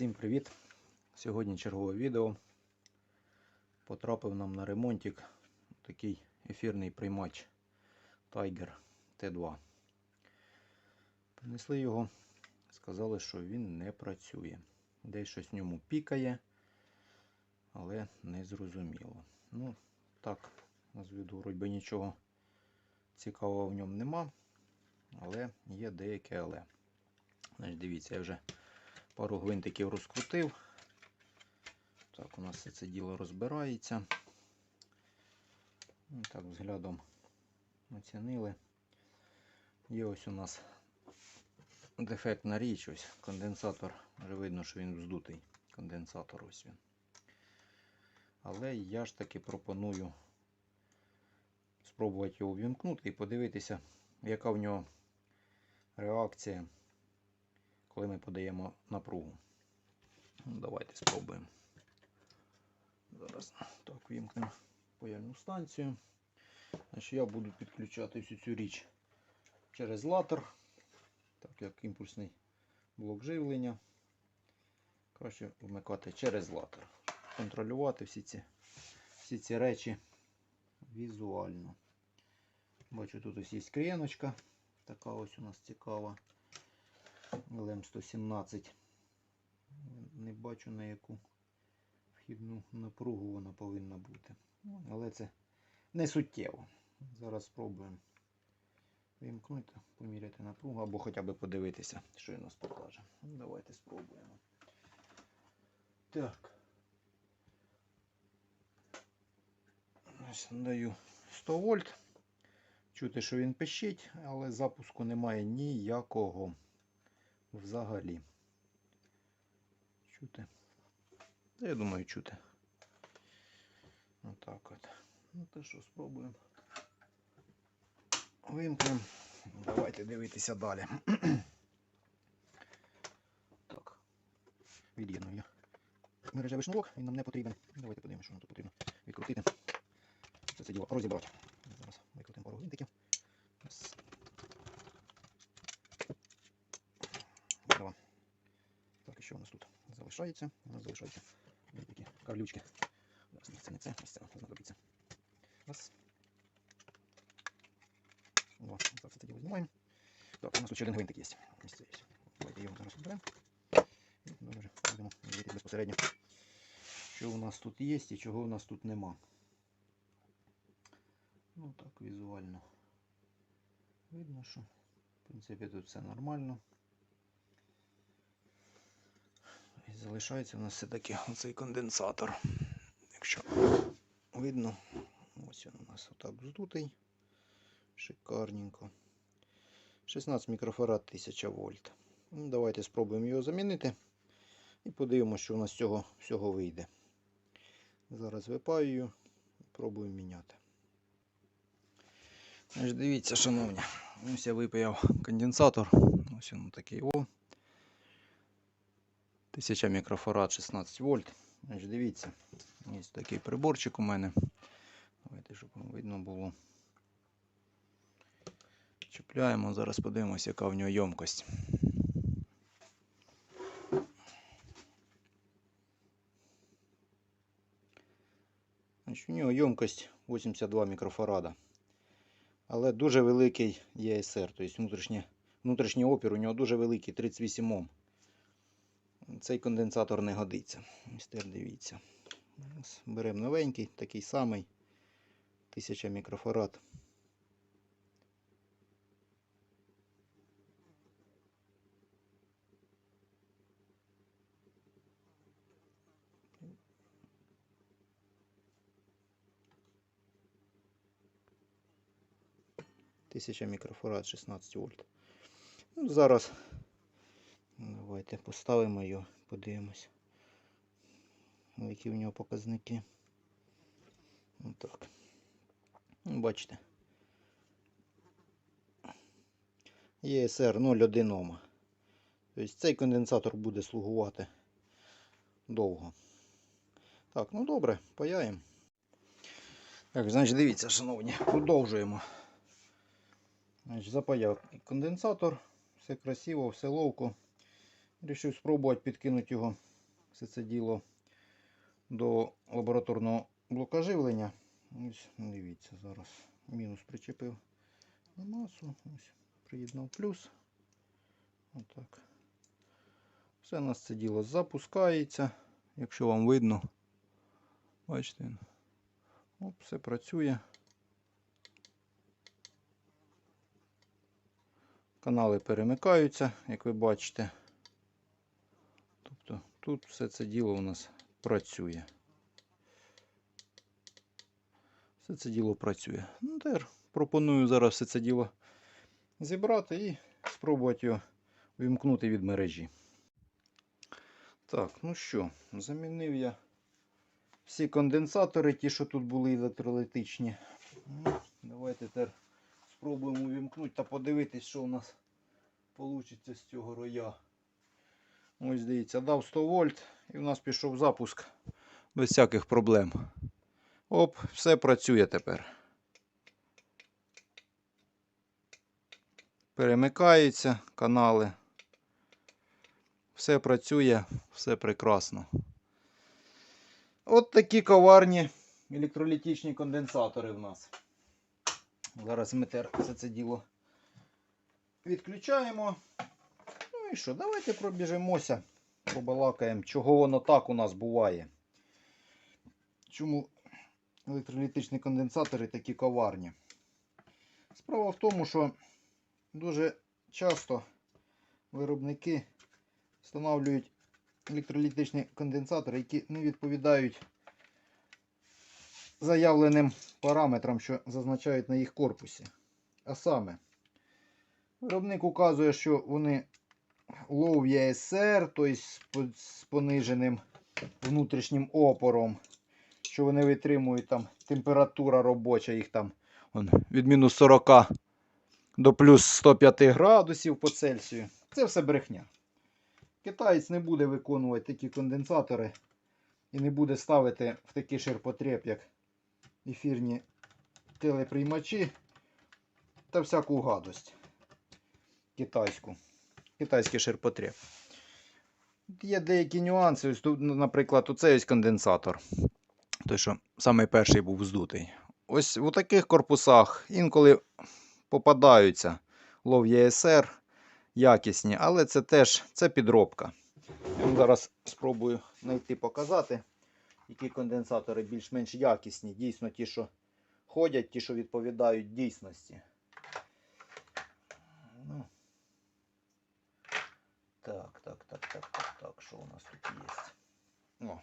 Всім привіт! Сьогодні чергове відео. Потрапив нам на ремонтик такий ефірний приймач Tiger T2. Принесли його, сказали, що він не працює. Десь щось в ньому пікає, але не зрозуміло. Ну, так, з виду вроді нічого цікавого в ньому нема, але є деяке але. Значить, дивіться, я вже пару гвинтиків розкрутив. Так, у нас все це діло розбирається. Ну, Так, взглядом оцінили. Є ось у нас дефектна річ, ось конденсатор. Вже видно, що він вздутий. Конденсатор ось він. Але я ж таки пропоную спробувати його ввімкнути і подивитися, яка в нього реакція коли ми подаємо напругу. Давайте спробуємо. Зараз так вімкнемо паяльну станцію. Значить, Я буду підключати всю цю річ через латер, так як імпульсний блок живлення. Краще вмикати через латер. Контролювати всі ці, всі ці речі візуально. Бачу, тут ось є кріночка. Така ось у нас цікава. ЛМ117. Не бачу на яку вхідну напругу вона повинна бути. Але це не суттєво. Зараз спробуємо вимкнути, поміряти напругу або хоча б подивитися, що він нас покаже. Давайте спробуємо. Так. Ось Даю 100 вольт. Чути, що він пищить, але запуску немає ніякого взагалі. Чути? Я думаю, чути. Отак от. Ну то що, спробуємо. Вимкнемо. Давайте дивитися далі. так. Від'єдную я. Мережевий шнурок, він нам не потрібен. Давайте подивимося, що нам тут потрібно відкрутити. Це це діло розібрати. Зараз викрутимо пару гвинтиків. Раз. Два. Так, і що у нас тут залишається? У нас залишаються такі карлючки. Зараз ні, це не це, ось це знадобиться. Раз. Два. Зараз це діло знімаємо. Так, у нас тут ще один гвинтик є. Ось це є. Давайте його зараз розберемо. І вже будемо дивитися безпосередньо, що у нас тут є і чого у нас тут нема. Ну так, візуально видно, що в принципі тут все нормально. І залишається у нас все-таки оцей конденсатор. Якщо видно, ось він у нас отак вздутий. Шикарненько. 16 мікрофарад 1000 вольт. Ну, давайте спробуємо його замінити. І подивимося, що у нас цього всього вийде. Зараз випаюю і пробую міняти. Дивіться, шановні. Ось я випаяв конденсатор. Ось він такий о. 1000 мікрофарад 16 вольт. Значить, дивіться, є такий приборчик у мене. Давайте, щоб вам видно було. Чіпляємо, зараз подивимося, яка в нього ємкость. Значить, у нього ємкость 82 мікрофарада. Але дуже великий ЄСР, тобто внутрішній, внутрішній опір у нього дуже великий 38 Ом цей конденсатор не годиться. Ось тепер дивіться. Беремо новенький, такий самий 1000 мікрофарад. Тисяча мікрофарад 16 вольт. Ну, зараз Давайте поставимо його, подивимось. Які в нього показники. Отак. Ну, Бачите. ЄСР 0,1 Ома. Тобто цей конденсатор буде слугувати довго. Так, ну добре, паяємо. Так, значить, дивіться, шановні, продовжуємо. Значить, Запаяв конденсатор, все красиво, все ловко. Рішив спробувати підкинути його все це діло до лабораторного блока живлення. Ось, дивіться, зараз мінус причепив на масу. Ось, приєднав плюс. Отак. Все у нас це діло запускається. Якщо вам видно, бачите. Оп, все працює. Канали перемикаються, як ви бачите. Тут все це діло у нас працює. Все це діло працює. Ну, тепер пропоную зараз все це діло зібрати і спробувати його вимкнути від мережі. Так, ну що, замінив я всі конденсатори, ті, що тут були електролітичні. Ну, давайте тепер спробуємо увімкнути та подивитись, що у нас вийде з цього роя. Ось дивіться, дав 100 вольт і в нас пішов запуск без всяких проблем. Оп, все працює тепер. Перемикаються канали. Все працює, все прекрасно. От такі коварні електролітичні конденсатори в нас. Зараз ми все це діло відключаємо. Ну і що, давайте пробіжимося, побалакаємо, чого воно так у нас буває. Чому електролітичні конденсатори такі коварні? Справа в тому, що дуже часто виробники встановлюють електролітичні конденсатори, які не відповідають заявленим параметрам, що зазначають на їх корпусі. А саме, виробник указує, що вони low VSR, тобто з пониженим внутрішнім опором, що вони витримують там температура робоча, їх там вон, від мінус 40 до плюс 105 градусів по Цельсію. Це все брехня. Китаєць не буде виконувати такі конденсатори і не буде ставити в такий ширпотреб, як ефірні телеприймачі та всяку гадость китайську. Китайський ширпотреб. Є деякі нюанси. Ось тут, ну, наприклад, оцей ось конденсатор. Той, що самий перший був здутий. Ось у таких корпусах інколи попадаються лов ЄСР якісні, але це теж це підробка. Зараз спробую знайти показати, які конденсатори більш-менш якісні. Дійсно, ті, що ходять, ті, що відповідають дійсності. Ну. Так, так, так, так, так, так. Що у нас тут є? О.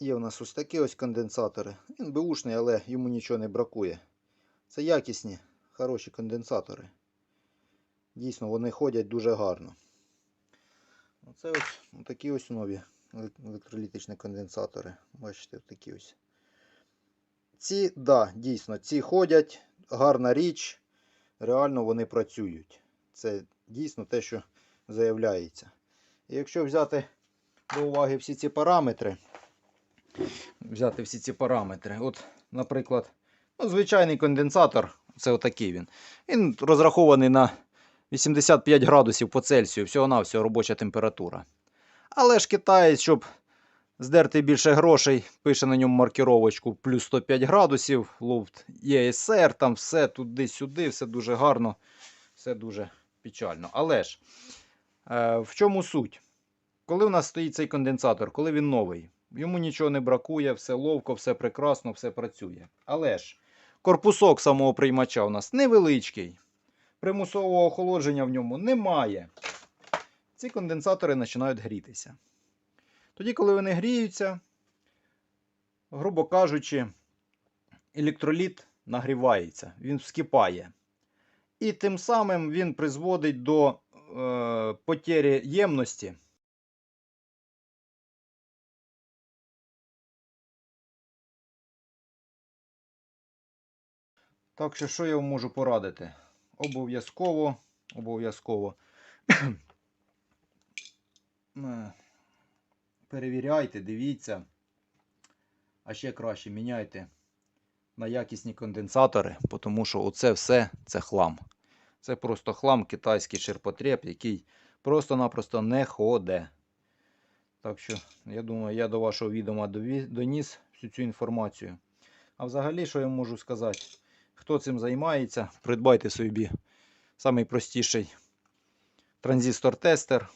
Є у нас ось такі ось конденсатори. Він беушний, але йому нічого не бракує. Це якісні, хороші конденсатори. Дійсно, вони ходять дуже гарно. Оце ось такі ось нові електролітичні конденсатори. Бачите, такі ось. Ці, да, дійсно, ці ходять, гарна річ. Реально вони працюють. Це дійсно те, що заявляється. Якщо взяти до уваги всі ці параметри, взяти всі ці параметри, от, наприклад, ну, звичайний конденсатор, це отакий він. Він розрахований на 85 градусів по Цельсію, всього-навсього робоча температура. Але ж китаєць, щоб здерти більше грошей, пише на ньому маркіровочку плюс 105 градусів, лофт ЄСР, там все туди-сюди, все дуже гарно, все дуже печально. Але ж е, в чому суть? Коли у нас стоїть цей конденсатор, коли він новий, йому нічого не бракує, все ловко, все прекрасно, все працює. Але ж корпусок самого приймача у нас невеличкий примусового охолодження в ньому немає. Ці конденсатори починають грітися. Тоді, коли вони гріються, грубо кажучи, електроліт нагрівається, він вскипає. І тим самим він призводить до е, потері ємності. Так що, що я вам можу порадити? Обов'язково, обов'язково е, перевіряйте, дивіться. А ще краще міняйте на якісні конденсатори, тому що оце все це хлам. Це просто хлам китайський ширпотреб, який просто-напросто не ходе. Так що, я думаю, я до вашого відома доніс всю цю інформацію. А взагалі, що я можу сказати? Хто цим займається, придбайте собі самий простіший транзистор-тестер.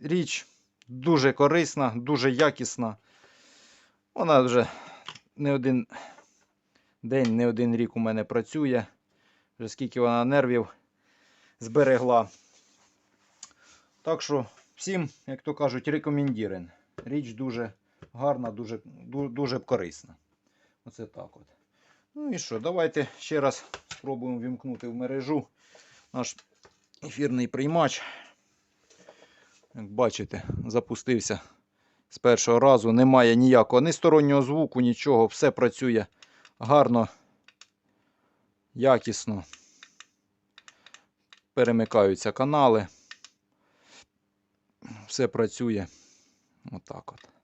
Річ дуже корисна, дуже якісна. Вона вже не один день, не один рік у мене працює. Вже скільки вона нервів зберегла. Так що всім, як то кажуть, рекомендірен. Річ дуже гарна, дуже, дуже корисна. Оце так от. Ну і що, давайте ще раз спробуємо вімкнути в мережу наш ефірний приймач. Як бачите, запустився з першого разу. Немає ніякого ні стороннього звуку, нічого. Все працює гарно, якісно. Перемикаються канали. Все працює. Отак от.